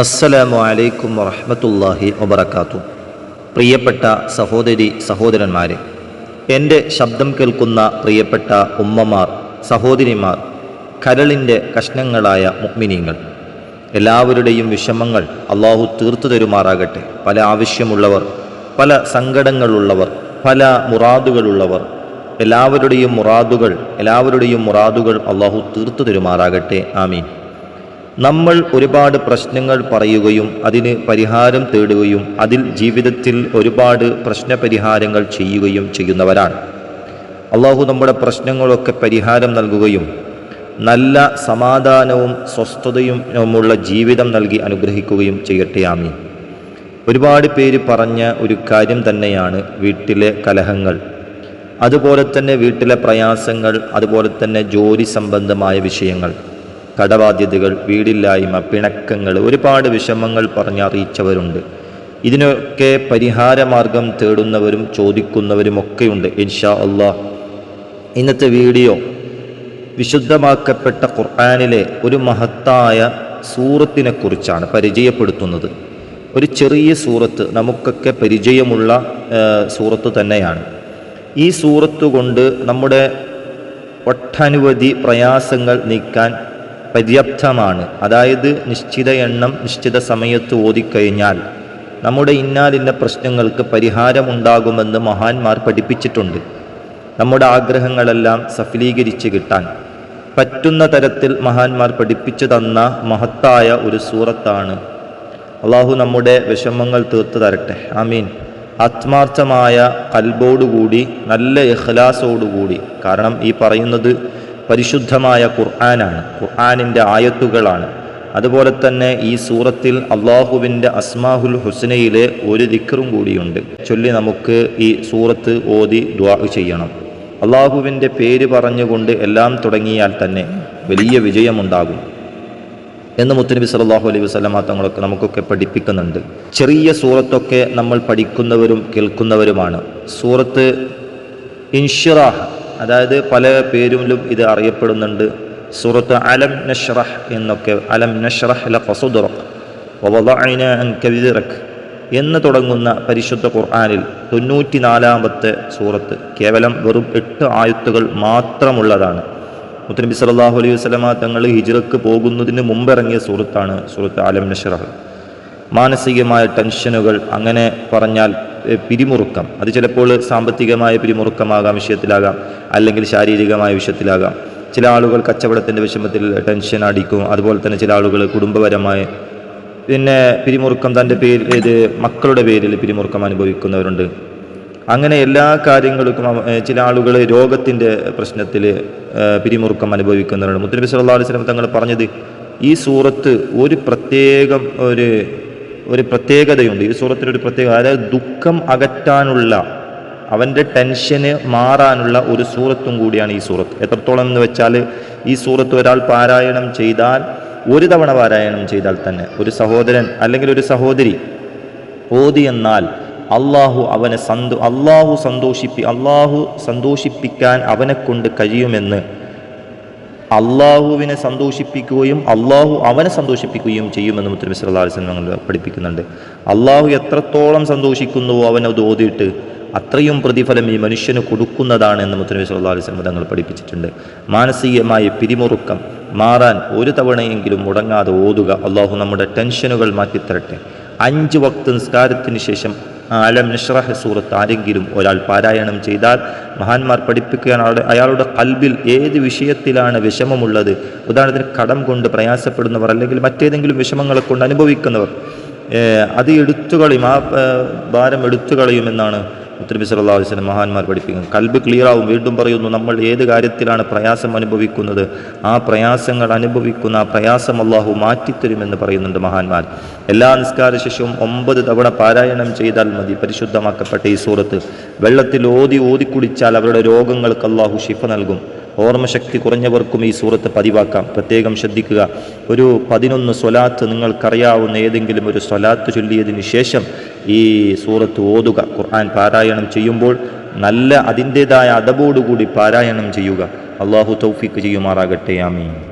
അസ്സലാമു അലൈക്കും വറഹമത്തല്ലാഹി വബർക്കാത്തു പ്രിയപ്പെട്ട സഹോദരി സഹോദരന്മാരെ എന്റെ ശബ്ദം കേൾക്കുന്ന പ്രിയപ്പെട്ട ഉമ്മമാർ സഹോദരിമാർ കരളിന്റെ കഷ്ണങ്ങളായ മുഗ്മിനീങ്ങൾ എല്ലാവരുടെയും വിഷമങ്ങൾ അള്ളാഹു തീർത്തു തരുമാറാകട്ടെ. പല ആവശ്യമുള്ളവർ പല സങ്കടങ്ങളുള്ളവർ പല മുറാദുകളുള്ളവർ എല്ലാവരുടെയും മുറാദുകൾ എല്ലാവരുടെയും മുറാദുകൾ അള്ളാഹു തീർത്തു തരുമാറാകട്ടെ. ആമീൻ. നമ്മൾ ഒരുപാട് പ്രശ്നങ്ങൾ പറയുകയും അതിന് പരിഹാരം തേടുകയും അതിൽ ജീവിതത്തിൽ ഒരുപാട് പ്രശ്നപരിഹാരങ്ങൾ ചെയ്യുകയും ചെയ്യുന്നവരാണ്. അള്ളാഹു നമ്മുടെ പ്രശ്നങ്ങളൊക്കെ പരിഹാരം നൽകുകയും നല്ല സമാധാനവും സ്വസ്ഥതയുമുള്ള ജീവിതം നൽകി അനുഗ്രഹിക്കുകയും ചെയ്യട്ടെ ആമീൻ. ഒരുപാട് പേര് പറഞ്ഞ ഒരു കാര്യം തന്നെയാണ് വീട്ടിലെ കലഹങ്ങൾ. അതുപോലെ തന്നെ വീട്ടിലെ പ്രയാസങ്ങൾ അതുപോലെ തന്നെ ജോലി സംബന്ധമായ വിഷയങ്ങൾ. കടബാധ്യതകൾ വീടില്ലായ്മ പിണക്കങ്ങൾ ഒരുപാട് വിഷമങ്ങൾ പറഞ്ഞറിയിച്ചവരുണ്ട് ഇതിനൊക്കെ പരിഹാരമാർഗം തേടുന്നവരും ചോദിക്കുന്നവരും ഒക്കെയുണ്ട് ഇൻഷാ അള്ളാഹ്. ഇന്നത്തെ വീഡിയോ വിശുദ്ധമാക്കപ്പെട്ട ഖുർആാനിലെ ഒരു മഹത്തായ സൂറത്തിനെ കുറിച്ചാണ് പരിചയപ്പെടുത്തുന്നത്. ഒരു ചെറിയ സൂറത്ത് നമുക്കൊക്കെ പരിചയമുള്ള സൂറത്ത് തന്നെയാണ്. ഈ സൂറത്ത് കൊണ്ട് നമ്മുടെ ഒട്ടനവധി പ്രയാസങ്ങൾ നീക്കാൻ പര്യാപ്തമാണ്. അതായത് നിശ്ചിത എണ്ണം നിശ്ചിത സമയത്ത് ഓതിക്കഴിഞ്ഞാൽ നമ്മുടെ ഇന്നാലിന്ന പ്രശ്നങ്ങൾക്ക് പരിഹാരമുണ്ടാകുമെന്ന് മഹാന്മാർ പഠിപ്പിച്ചിട്ടുണ്ട്. നമ്മുടെ ആഗ്രഹങ്ങളെല്ലാം സഫലീകരിച്ച് കിട്ടാൻ. പറ്റുന്ന തരത്തിൽ മഹാന്മാർ പഠിപ്പിച്ചു തന്ന മഹത്തായ ഒരു സൂറത്താണ്. അള്ളാഹു നമ്മുടെ വിഷമങ്ങൾ തീർത്തു തരട്ടെ. ആമീൻ. ആത്മാർത്ഥമായ കൽബോടുകൂടി നല്ല ഇഖ്ലാസോടുകൂടി. കാരണം ഈ പറയുന്നത് പരിശുദ്ധമായ ഖുർആനാണ്. ഖുർആാനിന്റെ ആയത്തുകളാണ്. അതുപോലെ തന്നെ ഈ സൂറത്തിൽ അള്ളാഹുവിന്റെ അസ്മാഹുൽ ഹുസ്നയിലെ ഒരു ദിക്കറും കൂടിയുണ്ട്. ചൊല്ലി നമുക്ക് ഈ സൂറത്ത് ഓതി ദ്വാ ചെയ്യണം. അള്ളാഹുവിന്റെ പേര് പറഞ്ഞുകൊണ്ട് എല്ലാം തുടങ്ങിയാൽ തന്നെ വലിയ വിജയമുണ്ടാകും എന്ന് മുത്തനബി സല്ലാഹു അലൈഹി വസ്ലമ തങ്ങളൊക്കെ നമുക്കൊക്കെ പഠിപ്പിക്കുന്നുണ്ട്. ചെറിയ സൂറത്തൊക്കെ നമ്മൾ പഠിക്കുന്നവരും കേൾക്കുന്നവരുമാണ്. സൂറത്ത് ഇൻഷിറാഹ് അതായത് പല പേരിലും ഇത് അറിയപ്പെടുന്നുണ്ട്. സൂറത്ത് അലം നഷ്റഹ് എന്നൊക്കെ അലം നഷ്റഹ് ലഫസുദറക് എന്ന് തുടങ്ങുന്ന പരിശുദ്ധ ഖുർആാനിൽ തൊണ്ണൂറ്റിനാലാമത്തെ സൂറത്ത് കേവലം വെറും എട്ട് ആയുത്തുകൾ മാത്രമുള്ളതാണ്. മുത്തനബി സല്ലാഹു അലൈഹി വസ്ലമ തങ്ങൾ ഹിജ്റക്ക് പോകുന്നതിന് മുമ്പിറങ്ങിയ സൂറത്താണ് സൂറത്ത് ആലം നഷറഹ്. മാനസികമായ ടെൻഷനുകൾ അങ്ങനെ പറഞ്ഞാൽ പിരിമുറുക്കം. അത് ചിലപ്പോൾ സാമ്പത്തികമായ പിരിമുറുക്കമാകാം വിഷയത്തിലാകാം അല്ലെങ്കിൽ ശാരീരികമായ വിഷയത്തിലാകാം. ചില ആളുകൾ കച്ചവടത്തിന്റെ വിഷമത്തിൽ ടെൻഷൻ അടിക്കും. അതുപോലെ തന്നെ ചില ആളുകൾ കുടുംബപരമായ പിന്നെ പിരിമുറുക്കം തന്റെ പേര് ഇത് മക്കളുടെ പേരിൽ പിരിമുറുക്കം അനുഭവിക്കുന്നവരുണ്ട്. അങ്ങനെ എല്ലാ കാര്യങ്ങൾക്കും ചില ആളുകൾ രോഗത്തിന്റെ പ്രശ്നത്തിൽ പിരിമുറുക്കം അനുഭവിക്കുന്നവരുണ്ട്. മുത്തനബി സല്ലാ അലൈഹി സ്വലം തങ്ങൾ പറഞ്ഞത് ഈ സൂറത്ത് ഒരു പ്രത്യേകം ഒരു ഒരു പ്രത്യേകതയുണ്ട്. ഈ സൂറത്തിൽ ഒരു പ്രത്യേകത അതായത് ദുഃഖം അകറ്റാനുള്ള അവന്റെ ടെൻഷന് മാറാനുള്ള ഒരു സൂറത്തും കൂടിയാണ് ഈ സൂറത്ത്. എത്രത്തോളം എന്ന് വെച്ചാൽ ഈ സൂറത്ത് ഒരാൾ പാരായണം ചെയ്താൽ ഒരു തവണ പാരായണം ചെയ്താൽ തന്നെ ഒരു സഹോദരൻ അല്ലെങ്കിൽ ഒരു സഹോദരി ഓതി എന്നാൽ അള്ളാഹു അവനെ സന്തോ അള്ളാഹു സന്തോഷിപ്പി അള്ളാഹു സന്തോഷിപ്പിക്കാൻ അവനെ കൊണ്ട് കഴിയുമെന്ന് അള്ളാഹുവിനെ സന്തോഷിപ്പിക്കുകയും അള്ളാഹു അവനെ സന്തോഷിപ്പിക്കുകയും ചെയ്യുമെന്ന് മുത്തലബി സല്ലാ അലിസ്ലം പഠിപ്പിക്കുന്നുണ്ട്. അള്ളാഹു എത്രത്തോളം സന്തോഷിക്കുന്നുവോ അവൻ അത് ഓതിയിട്ട് അത്രയും പ്രതിഫലം ഈ മനുഷ്യന് കൊടുക്കുന്നതാണ് എന്ന് മുത്തനബി സല്ലാ അലൈഹി തങ്ങൾ പഠിപ്പിച്ചിട്ടുണ്ട്. മാനസികമായ പിരിമുറുക്കം മാറാൻ ഒരു തവണയെങ്കിലും മുടങ്ങാതെ ഓതുക അള്ളാഹു നമ്മുടെ ടെൻഷനുകൾ മാറ്റിത്തരട്ടെ. അഞ്ച് വക്ത് നിസ്കാരത്തിന് ശേഷം അലം നിഷ്റഹ് സൂറത്ത്. ആരെങ്കിലും ഒരാൾ പാരായണം ചെയ്താൽ മഹാന്മാർ പഠിപ്പിക്കുകയാണ്. അയാളുടെ കൽബിൽ ഏത് വിഷയത്തിലാണ് വിഷമമുള്ളത്? ഉദാഹരണത്തിന് കടം കൊണ്ട് പ്രയാസപ്പെടുന്നവർ അല്ലെങ്കിൽ മറ്റേതെങ്കിലും വിഷമങ്ങളെ കൊണ്ട് അനുഭവിക്കുന്നവർ. അത് എടുത്തുകളയും ആ ഭാരം എടുത്തുകളയുമെന്നാണ് മുത്തനബി സല്ലാ വസ്ലം മഹാന്മാർ പഠിപ്പിക്കും കൽബ് ക്ലിയറാവും വീണ്ടും പറയുന്നു നമ്മൾ ഏത് കാര്യത്തിലാണ് പ്രയാസം അനുഭവിക്കുന്നത്? ആ പ്രയാസങ്ങൾ അനുഭവിക്കുന്ന ആ പ്രയാസം അള്ളാഹു മാറ്റിത്തരുമെന്ന് പറയുന്നുണ്ട് മഹാന്മാർ. എല്ലാ നിസ്കാര ശേഷവും ഒമ്പത് തവണ പാരായണം ചെയ്താൽ മതി. പരിശുദ്ധമാക്കപ്പെട്ട ഈ സൂറത്ത്. വെള്ളത്തിൽ ഓതി ഓതി കുടിച്ചാൽ അവരുടെ രോഗങ്ങൾക്ക് അള്ളാഹു ശിഫ നൽകും. ഓർമ്മശക്തി കുറഞ്ഞവർക്കും ഈ സൂറത്ത് പതിവാക്കാം. പ്രത്യേകം ശ്രദ്ധിക്കുക. ഒരു പതിനൊന്ന് സ്വലാത്ത് നിങ്ങൾക്കറിയാവുന്ന ഏതെങ്കിലും ഒരു സ്വലാത്ത് ചൊല്ലിയതിന് ശേഷം ഈ സൂറത്ത് ഓതുക ഖുർആൻ പാരായണം ചെയ്യുമ്പോൾ നല്ല അതിന്റേതായ അതബോടുകൂടി പാരായണം ചെയ്യുക. അള്ളാഹു തൗഫിക്ക് ചെയ്യുമാറാകട്ടെ ആമീൻ.